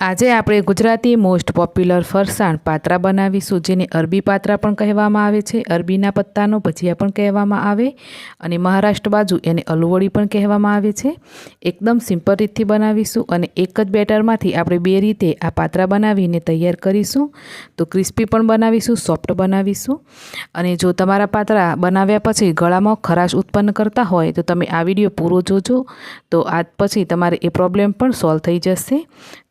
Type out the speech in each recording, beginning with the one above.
આજે આપણે Gujarati most popular ફરસાણ પાત્રા બનાવીશું, જેને અરબી પાત્રા પણ કહેવામાં આવે છે. અરબીના પત્તાનો ભજીયા પણ કહેવામાં આવે અને મહારાષ્ટ્ર બાજુ એને અલુવડી પણ કહેવામાં આવે છે. એકદમ સિમ્પલ રીતથી બનાવીશું અને એક જ બેટરમાંથી આપણે બે રીતે આ પાત્રા બનાવીને તૈયાર કરીશું. તો ક્રિસ્પી પણ બનાવીશું સોફ્ટ બનાવીશું. અને જો તમારા પાત્રા બનાવ્યા પછી ગળામાં ખરાશ ઉત્પન્ન કરતા હોય, તો તમે આ વીડિયો પૂરો જોજો. તો આજ પછી તમારે એ પ્રોબ્લેમ પણ સોલ્વ થઈ જશે.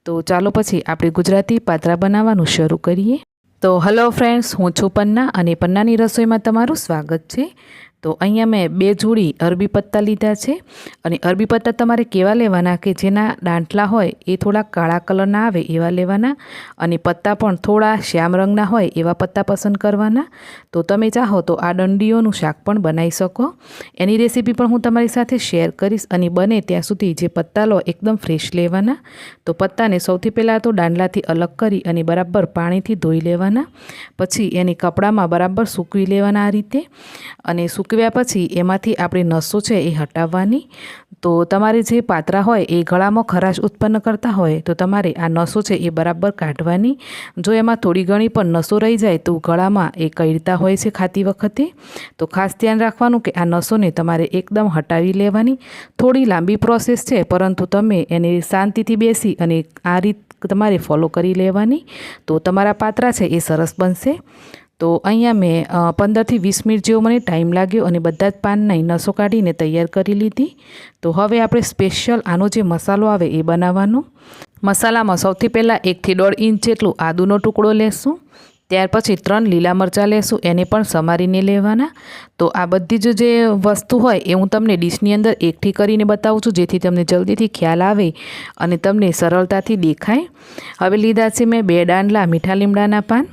તો ચાલો પછી આપણે ગુજરાતી પાત્રા બનાવવાનું શરૂ કરીએ. તો હલો ફ્રેન્ડ્સ હું છું પન્ના અને પન્નાની રસોઈમાં તમારું સ્વાગત છે. તો અહીંયા મેં બે જોડી અરબી પત્તા લીધા છે અને અરબી પત્તા તમારે કેવા લેવાના કે જેના ડાંટલા હોય એ થોડા કાળા કલરના આવે એવા લેવાના અને પત્તા પણ થોડા શ્યામ રંગના હોય એવા પત્તા પસંદ કરવાના. તો તમે ચાહો તો આ દંડીઓનું શાક પણ બનાવી શકો. એની રેસીપી પણ હું તમારી સાથે શેર કરીશ અને બને ત્યાં સુધી જે પત્તા લો એકદમ ફ્રેશ લેવાના. તો પત્તાને સૌથી પહેલાં તો દાંડલાથી અલગ કરી અને બરાબર પાણીથી ધોઈ લેવાના. પછી એની કપડામાં બરાબર સૂકવી લેવાના આ રીતે અને સૂકવ્યા પછી એમાંથી આપણી નસો છે એ હટાવવાની. તો તમારે જે પાત્રા હોય એ ગળામાં ખરાશ ઉત્પન્ન કરતા હોય તો તમારે આ નસો છે એ બરાબર કાઢવાની. જો એમાં થોડી ઘણી પણ નસો રહી જાય તો ગળામાં એ કરતા હોય છે ખાતી વખતે. તો ખાસ ધ્યાન રાખવાનું કે આ નસોને તમારે એકદમ હટાવી લેવાની. થોડી લાંબી પ્રોસેસ છે પરંતુ તમે એને શાંતિથી બેસી અને આ રીત તમારે ફોલો કરી લેવાની. તો તમારા પાત્રા છે એ સરસ બનશે. તો અહીંયા મેં પંદરથી વીસ મિનિટ જેવો મને ટાઈમ લાગ્યો અને બધા જ પાનની નસો કાઢીને તૈયાર કરી લીધી. તો હવે આપણે સ્પેશિયલ આનો જે મસાલો આવે એ બનાવવાનો. મસાલામાં સૌથી પહેલાં એકથી દોઢ ઇંચ જેટલું આદુનો ટુકડો લેશું. ત્યાર પછી ત્રણ લીલા મરચાં લેશું, એને પણ સમારીને લેવાના. તો આ બધી જ જે વસ્તુ હોય એ હું તમને ડીશની અંદર એકઠી કરીને બતાવું છું, જેથી તમને જલ્દીથી ખ્યાલ આવે અને તમને સરળતાથી દેખાય. હવે લીધા છે મેં બે દાંડલા મીઠા લીમડાના પાન.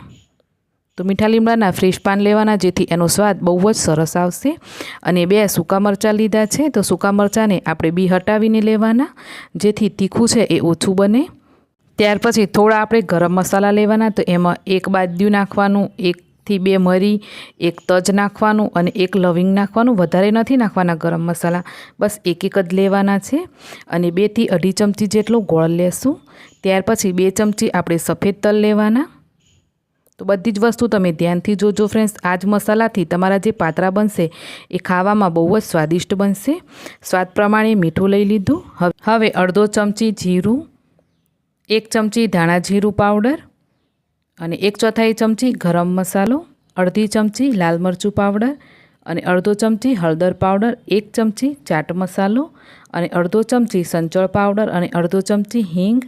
તો મીઠા લીમડાના ફ્રેશ પાન લેવાના, જેથી એનો સ્વાદ બહુ જ સરસ આવશે. અને બે સૂકા મરચાં લીધા છે, તો સૂકા મરચાંને આપણે બી હટાવીને લેવાના, જેથી તીખું છે એ ઓછું બને. ત્યાર પછી થોડા આપણે ગરમ મસાલા લેવાના, તો એમાં એક બાદ્યું નાખવાનું, એકથી બે મરી, એક તજ નાખવાનું અને એક લવિંગ નાખવાનું, વધારે નથી નાખવાના ગરમ મસાલા. બસ એક એક જ લેવાના છે. અને બેથી અઢી ચમચી જેટલો ગોળ લેશું. ત્યાર પછી બે ચમચી આપણે સફેદ તલ લેવાના. તો બધી જ વસ્તુ તમે ધ્યાનથી જોજો ફ્રેન્ડ્સ આ જ મસાલાથી તમારા જે પાતરા બનશે, એ ખાવામાં બહુ જ સ્વાદિષ્ટ બનશે. સ્વાદ પ્રમાણે મીઠું લઈ લીધું. હવે અડધો ચમચી જીરું, એક ચમચી ધાણા જીરું પાવડર અને એક ચોથાઈ ચમચી ગરમ મસાલો, અડધી ચમચી લાલ મરચું પાવડર અને અડધો ચમચી હળદર પાવડર, એક ચમચી ચાટ મસાલો અને અડધો ચમચી સંચળ પાવડર અને અડધો ચમચી હિંગ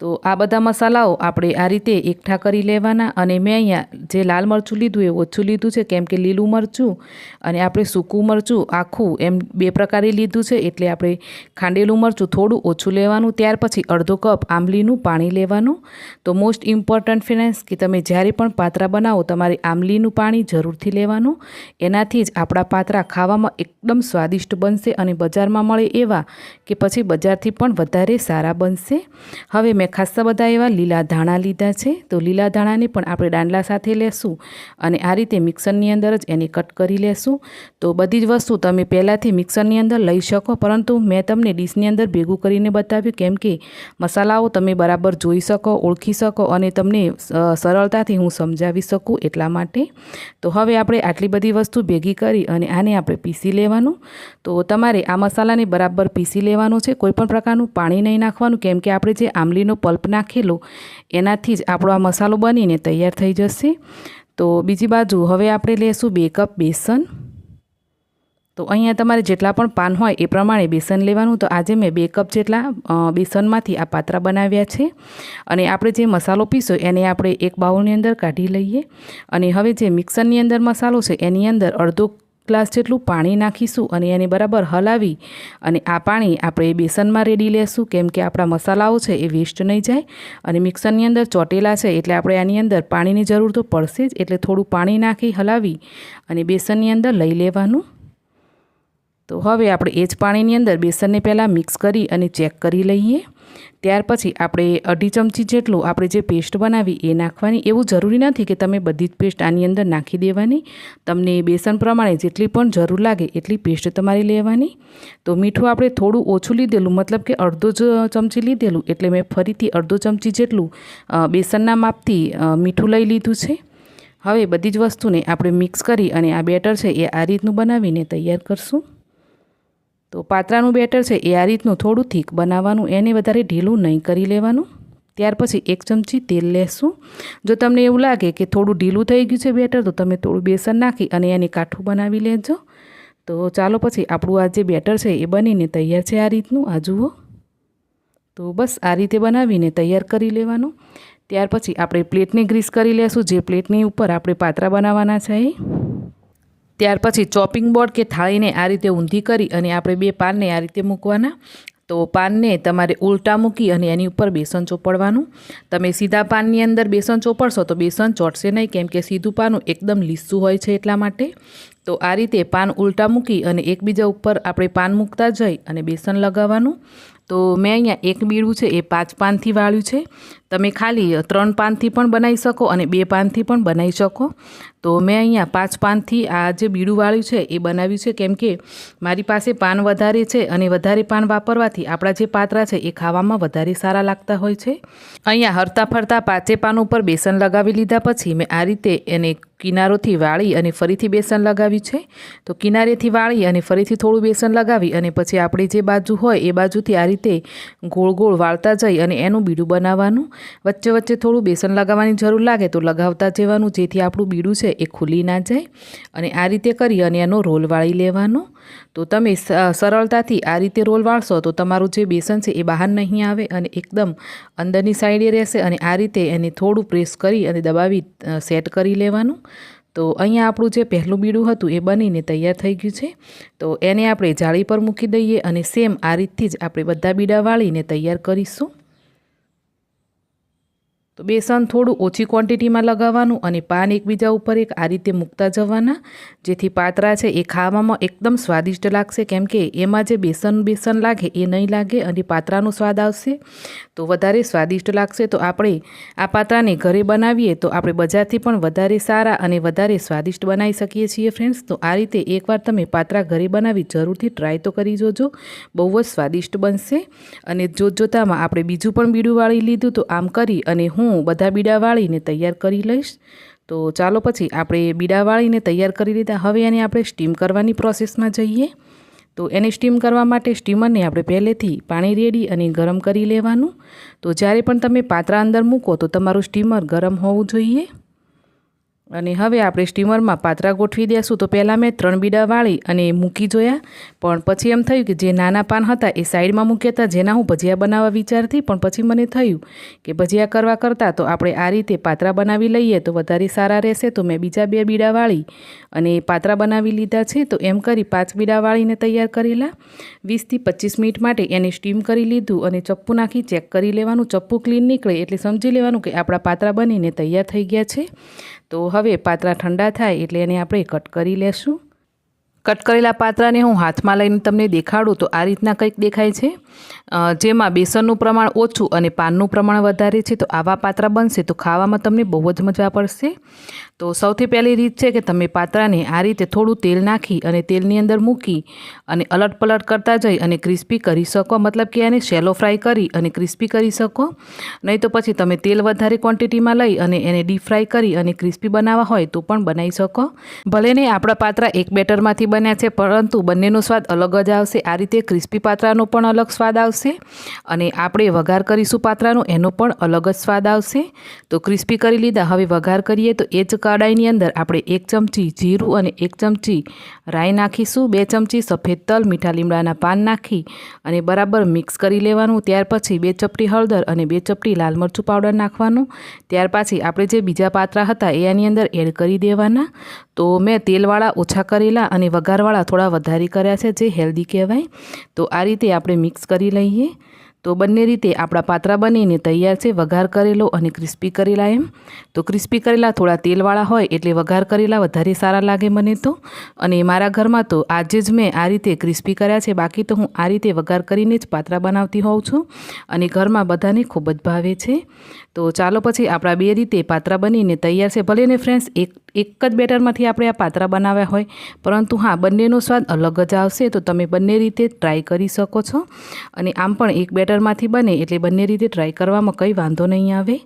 તો આ બધા મસાલાઓ આપણે આ રીતે એકઠા કરી લેવાના અને મેં અહીંયા જે લાલ મરચું લીધું એ ઓછું લીધું છે, કેમ કે લીલું મરચું અને આપણે સૂકું મરચું આખું એમ બે પ્રકારે લીધું છે, એટલે આપણે ખાંડેલું મરચું થોડું ઓછું લેવાનું, ત્યાર પછી અડધો કપ આંબલીનું પાણી લેવાનું. તો મોસ્ટ ઇમ્પોર્ટન્ટ ફિનાન્સ કે તમે જ્યારે પણ પાત્રા બનાવો તમારે આંબલીનું પાણી જરૂરથી લેવાનું. એનાથી જ આપણા પાત્રા ખાવામાં એકદમ સ્વાદિષ્ટ બનશે અને બજારમાં મળે એવા કે પછી બજારથી પણ વધારે સારા બનશે. હવે મેં ખાસ્સા બધા એવા લીલા ધાણા લીધા છે. તો લીલા ધાણાને પણ આપણે દાંડલા સાથે લેશું અને આ રીતે મિક્સરની અંદર જ એને કટ કરી લેશું. તો બધી જ વસ્તુ તમે પહેલાંથી મિક્સરની અંદર લઈ શકો, પરંતુ મેં તમને ડીશની અંદર ભેગું કરીને બતાવ્યું કેમ કે મસાલાઓ તમે બરાબર જોઈ શકો, ઓળખી શકો અને તમને સરળતાથી હું સમજાવી શકું એટલા માટે. તો હવે આપણે આટલી બધી વસ્તુ ભેગી કરી અને આને આપણે પીસી લેવાનું. તો તમારે આ મસાલાને બરાબર પીસી લેવાનું છે. કોઈપણ પ્રકારનું પાણી નહીં નાખવાનું, કેમ કે આપણે જે આંબલીનો પલ્પ નાખેલો, એનાથી જ આપણો આ મસાલો બનીને તૈયાર થઈ જશે. તો બીજી બાજુ હવે આપણે લેશું બે કપ બેસન. તો અહીંયા તમારે જેટલા પણ પાન હોય એ પ્રમાણે બેસન લેવાનું. તો આજે મેં બે કપ જેટલા બેસનમાંથી આ પાત્રા બનાવ્યા છે. અને આપણે જે મસાલો પીસો એને આપણે એક બાઉલની અંદર કાઢી લઈએ. અને હવે જે મિક્સરની અંદર મસાલો છે એની અંદર અડધો ગ્લાસ જેટલું પાણી નાખીશું અને એને બરાબર હલાવી અને આ પાણી આપણે બેસનમાં રેડી લેશું. કેમ કે આપણા મસાલાઓ છે એ વેસ્ટ નહીં જાય અને મિક્સરની અંદર ચોટેલા છે એટલે આપણે આની અંદર પાણીની જરૂર તો પડશે જ. એટલે થોડું પાણી નાખી હલાવી અને બેસનની અંદર લઈ લેવાનું. તો હવે આપણે એ જ પાણીની અંદર બેસનને પહેલાં મિક્સ કરી અને ચેક કરી લઈએ. ત્યાર પછી આપણે અઢી ચમચી જેટલું આપણે જે પેસ્ટ બનાવી એ નાખવાની. એવું જરૂરી નથી કે તમે બધી જ પેસ્ટ આની અંદર નાખી દેવાની. તમને બેસન પ્રમાણે જેટલી પણ જરૂર લાગે એટલી પેસ્ટ તમારે લેવાની. તો મીઠું આપણે થોડું ઓછું લીધેલું, મતલબ કે અડધો જ ચમચી લીધેલું, એટલે મેં ફરીથી અડધો ચમચી જેટલું બેસનના માપથી મીઠું લઈ લીધું છે. હવે બધી જ વસ્તુને આપણે મિક્સ કરી અને આ બેટર છે એ આ રીતનું બનાવીને તૈયાર કરશું. તો પાત્રાનું બેટર છે એ આ રીતનું થોડું થીક બનાવવાનું, એને વધારે ઢીલું નહીં કરી લેવાનું. ત્યાર પછી એક ચમચી તેલ લેશું. જો તમને એવું લાગે કે થોડું ઢીલું થઈ ગયું છે બેટર, તો તમે થોડું બેસન નાખી અને એને કાઠું બનાવી લેજો. તો ચાલો પછી આપણું આ જે બેટર છે એ બનીને તૈયાર છે આ રીતનું. આ જુઓ. તો બસ આ રીતે બનાવીને તૈયાર કરી લેવાનું. ત્યાર પછી આપણે પ્લેટને ગ્રીસ કરી લેશું. જે પ્લેટની ઉપર આપણે પાત્રા બનાવવાના છે ત્યાર પછી ચોપિંગ બોર્ડ કે થાળીને આ રીતે ઊંધી કરી અને આપણે બે પાનને આ રીતે મૂકવાના. તો પાનને તમારે ઉલટા મૂકી અને એની ઉપર બેસન ચોપડવાનું તમે સીધા પાનની અંદર બેસન ચોપડશો તો બેસન ચોટશે નહીં, કેમ કે સીધું પાનું એકદમ લીસું હોય છે એટલા માટે. તો આ રીતે પાન ઉલટા મૂકી અને એકબીજા ઉપર આપણે પાન મૂકતા જઈ અને બેસન લગાવવાનું. તો મેં અહીંયા એક બીડું છે, એ પાંચ પાનથી વાળ્યું છે. તમે ખાલી ત્રણ પાનથી પણ બનાવી શકો અને બે પાનથી પણ બનાવી શકો. તો મેં અહીંયા પાંચ પાનથી આ જે બીડું વાળ્યું છે, એ બનાવ્યું છે. કેમ કે મારી પાસે પાન વધારે છે અને વધારે પાન વાપરવાથી આપણા જે પાત્રા છે, એ ખાવામાં વધારે સારા લાગતા હોય છે. અહીંયા હરતા ફરતા પાંચે પાન ઉપર બેસન લગાવી લીધા પછી મેં આ રીતે એને કિનારોથી વાળી અને ફરીથી બેસન લગાવ્યું છે. તો કિનારેથી વાળી અને ફરીથી થોડું બેસન લગાવી અને પછી આપણી જે બાજુ હોય એ બાજુથી આ રીતે ગોળ ગોળ વાળતા જઈ અને એનું બીડું બનાવવાનું. વચ્ચે વચ્ચે થોડું બેસન લગાવવાની જરૂર લાગે તો લગાવતા જવાનું જેથી આપણું બીડું છે એ ખુલી ના જાય. અને આ રીતે કરી અને એનો રોલ વાળી લેવાનો. તો તમે સરળતાથી આ રીતે રોલ વાળશો તો તમારું જે બેસન છે એ બહાર નહીં આવે અને એકદમ અંદરની સાઈડે રહેશે અને આ રીતે એને થોડું પ્રેસ કરી અને દબાવી સેટ કરી લેવાનું. તો અહીંયા આપણું જે પહેલું બીડું હતું એ બનીને તૈયાર થઈ ગયું છે. તો એને આપણે જાળી પર મૂકી દઈએ અને સેમ આ રીતથી જ આપણે બધા બીડા વાળીને તૈયાર કરીશું. તો બેસન થોડું ઓછી ક્વોન્ટિટીમાં લગાવવાનું અને પાન એકબીજા ઉપર એક આ રીતે મૂકતા જવાના. જેથી પાતરા છે એ ખાવામાં એકદમ સ્વાદિષ્ટ લાગશે. કેમ કે એમાં જે બેસન બેસન લાગે એ નહીં લાગે અને પાતરાનો સ્વાદ આવશે. તો વધારે સ્વાદિષ્ટ લાગશે તો આપણે આ પાત્રાને ઘરે બનાવીએ તો આપણે બજારથી પણ વધારે સારા અને વધારે સ્વાદિષ્ટ બનાવી શકીએ છીએ ફ્રેન્ડ્સ તો આ રીતે એકવાર તમે પાત્રા ઘરે બનાવી જરૂરથી ટ્રાય તો કરી જોજો. બહુ જ સ્વાદિષ્ટ બનશે. અને જોતજોતામાં આપણે બીજું પણ બીડું વાળી લીધું તો આમ કરી અને હું બધા બીડા વાળીને તૈયાર કરી લઈશ. તો ચાલો પછી આપણે બીડા વાળીને તૈયાર કરી લીધા. હવે એને આપણે સ્ટીમ કરવાની પ્રોસેસમાં જઈએ. તો એને સ્ટીમ કરવા માટે સ્ટીમરને આપણે પહેલેથી પાણી રેડી અને ગરમ કરી લેવાનું. તો જ્યારે પણ તમે પાત્રા અંદર મૂકો તો તમારું સ્ટીમર ગરમ હોવું જોઈએ. અને હવે આપણે સ્ટીમરમાં પાત્રા ગોઠવી દેશું. તો પહેલાં મેં ત્રણ બીડા વાળી અને મૂકી જોયા. પણ પછી એમ થયું કે જે નાના પાન હતા એ સાઈડમાં મૂક્યા હતા. જેના હું ભજીયા બનાવવા વિચારતી, પણ પછી મને થયું કે ભજીયા કરવા કરતાં તો આપણે આ રીતે પાત્રા બનાવી લઈએ તો વધારે સારા રહેશે. તો મેં બીજા બે બીડા વાળી અને પાત્રા બનાવી લીધા છે. તો એમ કરી પાંચ બીડા વાળીને તૈયાર કરેલા. વીસથી પચીસ મિનિટ માટે એને સ્ટીમ કરી લીધું અને ચપ્પુ નાખી ચેક કરી લેવાનું. ચપ્પુ ક્લીન નીકળે એટલે સમજી લેવાનું કે આપણા પાત્રા બનીને તૈયાર થઈ ગયા છે. તો હવે પાત્રા ઠંડા થાય એટલે એને આપણે કટ કરી લેશું. કટ કરેલા પાત્રાને હું હાથમાં લઈને તમને દેખાડું તો આ રીતના કંઈક દેખાય છે. જેમાં બેસનનું પ્રમાણ ઓછું અને પાનનું પ્રમાણ વધારે છે તો આવા પાત્રા બનશે તો ખાવામાં તમને બહુ જ મજા પડશે. તો સૌથી પહેલી રીત છે કે તમે પાત્રાને આ રીતે થોડું તેલ નાખી અને તેલની અંદર મૂકી અને અલટ પલટ કરતા જઈ અને ક્રિસ્પી કરી શકો. મતલબ કે એને શેલો ફ્રાય કરી અને ક્રિસ્પી કરી શકો. નહીં તો પછી તમે તેલ વધારે ક્વોન્ટિટીમાં લઈ અને એને ડીપ ફ્રાય કરી અને ક્રિસ્પી બનાવવા હોય તો પણ બનાવી શકો. ભલે ને આપણા પાત્રા એક બેટરમાંથી બન્યા છે, પરંતુ બંનેનો સ્વાદ અલગ જ આવશે. આ રીતે ક્રિસ્પી પાત્રાનો પણ અલગ સ્વાદ આવશે અને આપણે વઘાર કરીશું પાત્રાનો, એનો પણ અલગ જ સ્વાદ આવશે. તો ક્રિસ્પી કરી લીધા. હવે વઘાર કરીએ તો એ જ કડાઈની અંદર આપણે એક ચમચી જીરું અને એક ચમચી રાઈ નાખીશું, બે ચમચી સફેદ તલ, મીઠા લીમડાના પાન નાખી અને બરાબર મિક્સ કરી લેવાનું. ત્યાર પછી બે ચપટી હળદર અને બે ચપટી લાલ મરચું પાવડર નાખવાનું. ત્યાર પછી આપણે જે બીજા પાત્રા હતા એ આની અંદર એડ કરી દેવાના. તો મેં તેલવાળા ઓછા કરેલા અને વઘારવાળા થોડા વધારે કર્યા છે, જે હેલ્ધી કહેવાય. તો આ રીતે આપણે મિક્સ કરી લઈએ. તો બંને રીતે આપણા પાત્રા બનીને તૈયાર છે, વઘાર કરેલો અને ક્રિસ્પી કરેલા એમ. તો ક્રિસ્પી કરેલા થોડા તેલવાળા હોય એટલે વઘાર કરેલા વધારે સારા લાગે મને તો. અને મારા ઘરમાં તો આજે જ મેં આ રીતે ક્રિસ્પી કર્યા છે, બાકી તો હું આ રીતે વઘાર કરીને જ પાત્રા બનાવતી હોઉં છું. અને ઘરમાં બધાને ખૂબ જ ભાવે છે. તો ચાલો પછી આપણા બે રીતે પાત્રા બનીને તૈયાર છે. ભલે ને ફ્રેન્ડ્સ એક એક જ બેટરમાંથી આપણે આ પાત્રા બનાવ્યા હોય, પરંતુ હા, બંનેનો સ્વાદ અલગ જ આવશે. તો તમે બંને રીતે ટ્રાય કરી શકો છો. અને આમ પણ એક બેટરમાંથી બને એટલે બંને રીતે ટ્રાય કરવામાં કંઈ વાંધો નહીં આવે.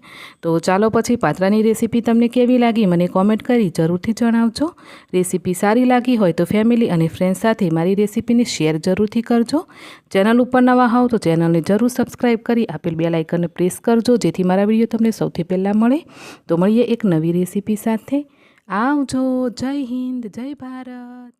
તો ચાલો પછી પાત્રાની રેસીપી તમને કેવી લાગી મને કોમેન્ટ કરી જરૂરથી જણાવજો. રેસીપી સારી લાગી હોય તો ફેમિલી અને ફ્રેન્ડ્સ સાથે મારી રેસીપીને શેર જરૂરથી કરજો. ચેનલ ઉપર નવા હોવ તો ચેનલને જરૂર સબસ્ક્રાઈબ કરી આપેલ બે લાઇકનને પ્રેસ કરજો જેથી મારા વીડિયો તમને સૌથી પહેલાં મળે. તો મળીએ એક નવી રેસીપી સાથે. આવજો. જય હિન્દ. જય ભારત.